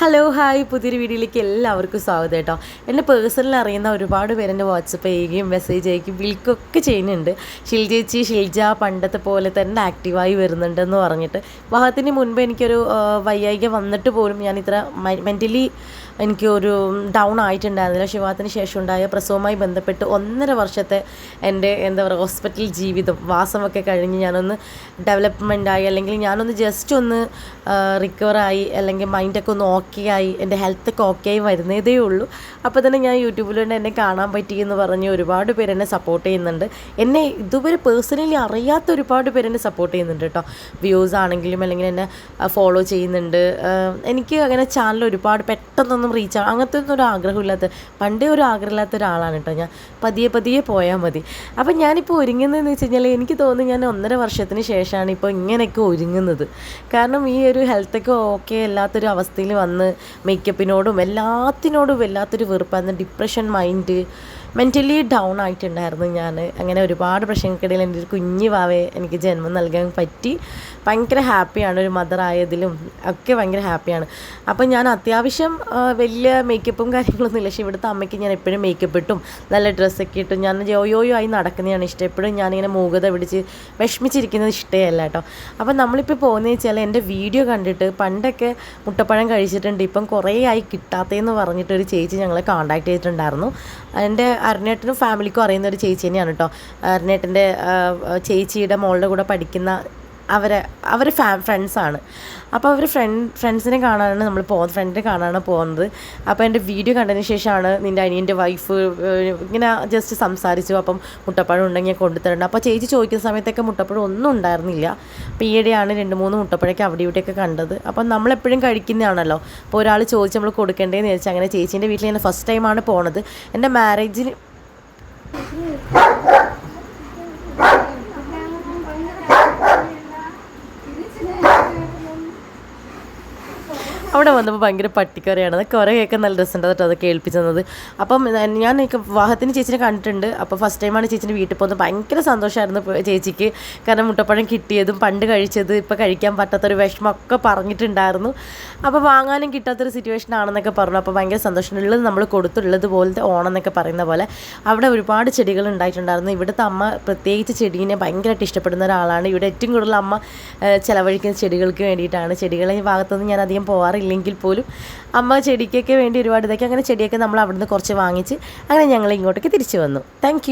Hello hi പുതിയൊരു വീഡിയോയിലേക്ക് എല്ലാവർക്കും സ്വാഗതം കേട്ടോ. എന്നെ പേഴ്സണലി അറിയുന്ന ഒരുപാട് പേര് എന്റെ വാട്സപ്പ് ചെയ്യുകയും മെസ്സേജ് അയക്കുകയും വിളിക്കുകയൊക്കെ ചെയ്യുന്നുണ്ട്. ഷിൽജേച്ചി ഷിൽജ പണ്ടത്തെ പോലെ തന്നെ ആക്റ്റീവായി വരുന്നുണ്ടെന്ന് പറഞ്ഞിട്ട്. വിവാഹത്തിന് മുൻപ് എനിക്കൊരു വയ്യായിക വന്നിട്ട് പോലും ഞാൻ ഇത്ര മെന്റലി എനിക്കൊരു ഡൗൺ ആയിട്ടുണ്ടായിരുന്നില്ല. ശിവാത്തിന് ശേഷം ഉണ്ടായ പ്രസവവുമായി ബന്ധപ്പെട്ട് ഒന്നര വർഷത്തെ എന്റെ എന്താ പറയുക ഹോസ്പിറ്റൽ ജീവിതം വാസമൊക്കെ കഴിഞ്ഞ് ഞാനൊന്ന് ഡെവലപ്മെന്റ് ആയി അല്ലെങ്കിൽ ഞാനൊന്ന് ജസ്റ്റ് ഒന്ന് റിക്കവറായി അല്ലെങ്കിൽ മൈൻഡൊക്കെ ഒന്ന് ഓക്കെ ആയി എന്റെ ഹെൽത്തൊക്കെ ഓക്കെ ആയി വരുന്നതേ ഉള്ളൂ. അപ്പോൾ തന്നെ ഞാൻ യൂട്യൂബിലൂടെ എന്നെ കാണാൻ പറ്റി എന്ന് പറഞ്ഞ് ഒരുപാട് പേര് എന്നെ സപ്പോർട്ട് ചെയ്യുന്നുണ്ട്. എന്നെ ഇതുവരെ പേഴ്സണലി അറിയാത്ത ഒരുപാട് പേര് എന്നെ സപ്പോർട്ട് ചെയ്യുന്നുണ്ട് കേട്ടോ. വ്യൂസ് ആണെങ്കിലും അല്ലെങ്കിൽ എന്നെ ഫോളോ ചെയ്യുന്നുണ്ട്. എനിക്ക് അങ്ങനെ ചാനൽ ഒരുപാട് പെട്ടെന്നൊന്നും റീച്ച് ആവും അങ്ങനത്തെ ഒന്നും ഒരു ആഗ്രഹമില്ലാത്ത പണ്ടേ ഒരു ആഗ്രഹമില്ലാത്ത ഒരാളാണ് കേട്ടോ ഞാൻ. പതിയെ പതിയെ പോയാൽ മതി. അപ്പം ഞാനിപ്പോൾ ഒരുങ്ങുന്നതെന്ന് വെച്ച് കഴിഞ്ഞാൽ എനിക്ക് തോന്നുന്നു ഞാൻ ഒന്നര വർഷത്തിന് ശേഷമാണ് ഇപ്പോൾ ഇങ്ങനെയൊക്കെ ഒരുങ്ങുന്നത്. കാരണം ഈ ഒരു ഹെൽത്തൊക്കെ ഓക്കെ അല്ലാത്തൊരു അവസ്ഥയിൽ വന്ന് മേക്കപ്പിനോടും എല്ലാത്തിനോടും വല്ലാത്തൊരു വെറുപ്പായിരുന്നു. ഡിപ്രഷൻ മൈൻഡ് മെന്റലി ഡൗൺ ആയിട്ടുണ്ടായിരുന്നു ഞാൻ അങ്ങനെ ഒരുപാട് പ്രശ്നങ്ങൾക്കിടയിൽ എന്റെ ഒരു കുഞ്ഞു വാവയെ എനിക്ക് ജന്മം നൽകാൻ പറ്റി. ഭയങ്കര ഹാപ്പിയാണ് ഒരു മദർ ആയതിലും ഒക്കെ ഭയങ്കര ഹാപ്പിയാണ്. അപ്പം ഞാൻ അത്യാവശ്യം വലിയ മേക്കപ്പും കാര്യങ്ങളൊന്നും ഇല്ല. പക്ഷേ ഇവിടുത്തെ അമ്മയ്ക്ക് ഞാൻ എപ്പോഴും മേക്കപ്പ് ഇട്ടും നല്ല ഡ്രസ്സൊക്കെ ഇട്ടും. ഞാൻ യോയോയോ ആയി നടക്കുന്നതാണ് ഇഷ്ടം. എപ്പോഴും ഞാനിങ്ങനെ മൂകത പിടിച്ച് വിഷമിച്ചിരിക്കുന്നത് ഇഷ്ടമല്ല കേട്ടോ. അപ്പം നമ്മളിപ്പോൾ പോകുന്നത് വെച്ചാൽ എന്റെ വീഡിയോ കണ്ടിട്ട് പണ്ടൊക്കെ മുട്ടപ്പഴം കഴിച്ചിട്ടുണ്ട്. ഇപ്പം കുറേ ആയി കിട്ടാത്തതെന്ന് പറഞ്ഞിട്ട് ഒരു ചേച്ചി ഞങ്ങളെ കോൺടാക്ട് ചെയ്തിട്ടുണ്ടായിരുന്നു. എന്റെ അരുണേട്ടനും ഫാമിലിക്കും അറിയുന്ന ഒരു ചേച്ചി തന്നെയാണ് കേട്ടോ. അരുണേട്ടന്റെ ചേച്ചിയുടെ മോളുടെ കൂടെ പഠിക്കുന്ന അവരെ അവർ ഫാ ഫ്രണ്ട്സാണ് അപ്പോൾ അവർ ഫ്രണ്ട് ഫ്രണ്ട്സിനെ കാണാനാണ് നമ്മൾ പോകുന്നത് ഫ്രണ്ടിനെ കാണാനാണ് പോകുന്നത്. അപ്പോൾ എന്റെ വീഡിയോ കണ്ടതിന് ശേഷമാണ് നിന്റെ അനിയന്റെ വൈഫ് ഇങ്ങനെ ജസ്റ്റ് സംസാരിച്ചു. അപ്പം മുട്ടപ്പഴം ഉണ്ടെങ്കിൽ ഞാൻ കൊണ്ടുതരണ്ട. അപ്പോൾ ചേച്ചി ചോദിക്കുന്ന സമയത്തൊക്കെ മുട്ടപ്പഴം ഒന്നും ഉണ്ടായിരുന്നില്ല. അപ്പോൾ ഈയിടെയാണ് രണ്ട് മൂന്ന് മുട്ടപ്പഴമൊക്കെ അവിടെ ഇവിടെയൊക്കെ കണ്ടത്. അപ്പം നമ്മളെപ്പോഴും കഴിക്കുന്നതാണല്ലോ. അപ്പോൾ ഒരാൾ ചോദിച്ച് നമ്മൾ കൊടുക്കേണ്ടതെന്ന് ചോദിച്ചാൽ അങ്ങനെ ചേച്ചീന്റെ വീട്ടിൽ ഞാൻ ഫസ്റ്റ് ടൈമാണ് പോണത്. എന്റെ മാരേജിന് അവിടെ വന്നപ്പോൾ ഭയങ്കര പട്ടിക്കറിയാണ്. അത് കുറേ കേൾക്കാൻ നല്ല രസമുണ്ട്. കേട്ടോ അത് കേൾപ്പിച്ചത്. അപ്പം ഞാൻ വിവാഹത്തിന് ചേച്ചിനെ കണ്ടിട്ടുണ്ട്. അപ്പോൾ ഫസ്റ്റ് ടൈമാണ് ചേച്ചിന്റെ വീട്ടിൽ പോകുന്നത്. ഭയങ്കര സന്തോഷമായിരുന്നു ചേച്ചിക്ക്. കാരണം മുട്ടപ്പഴം കിട്ടിയതും പണ്ട് കഴിച്ചത് ഇപ്പോൾ കഴിക്കാൻ പറ്റാത്തൊരു വിഷമമൊക്കെ പറഞ്ഞിട്ടുണ്ടായിരുന്നു. അപ്പോൾ വാങ്ങാനും കിട്ടാത്തൊരു സിറ്റുവേഷൻ ആണെന്നൊക്കെ പറഞ്ഞു. അപ്പോൾ ഭയങ്കര സന്തോഷമുള്ളത് നമ്മൾ കൊടുത്തുള്ളത് പോലത്തെ ഓണം എന്നൊക്കെ പറയുന്ന പോലെ അവിടെ ഒരുപാട് ചെടികൾ ഉണ്ടായിട്ടുണ്ടായിരുന്നു. ഇവിടുത്തെ അമ്മ പ്രത്യേകിച്ച് ചെടീനെ ഭയങ്കരമായിട്ട് ഇഷ്ടപ്പെടുന്ന ഒരാളാണ്. ഇവിടെ ഏറ്റവും കൂടുതൽ അമ്മ ചിലവഴിക്കുന്ന ചെടികൾക്ക് വേണ്ടിയിട്ടാണ്. ചെടികളെ ഈ ഭാഗത്തൊന്നും ഞാൻ അധികം പോകാറില്ലെങ്കിൽ പോലും അമ്മ ചെടിക്കൊക്കെ വേണ്ടി ഒരുപാട് ഇതൊക്കെ അങ്ങനെ ചെടിയൊക്കെ നമ്മൾ അവിടുന്ന് കുറച്ച് വാങ്ങിച്ച് അങ്ങനെ ഞങ്ങൾ ഇങ്ങോട്ടേക്ക് തിരിച്ചു വന്നു. താങ്ക്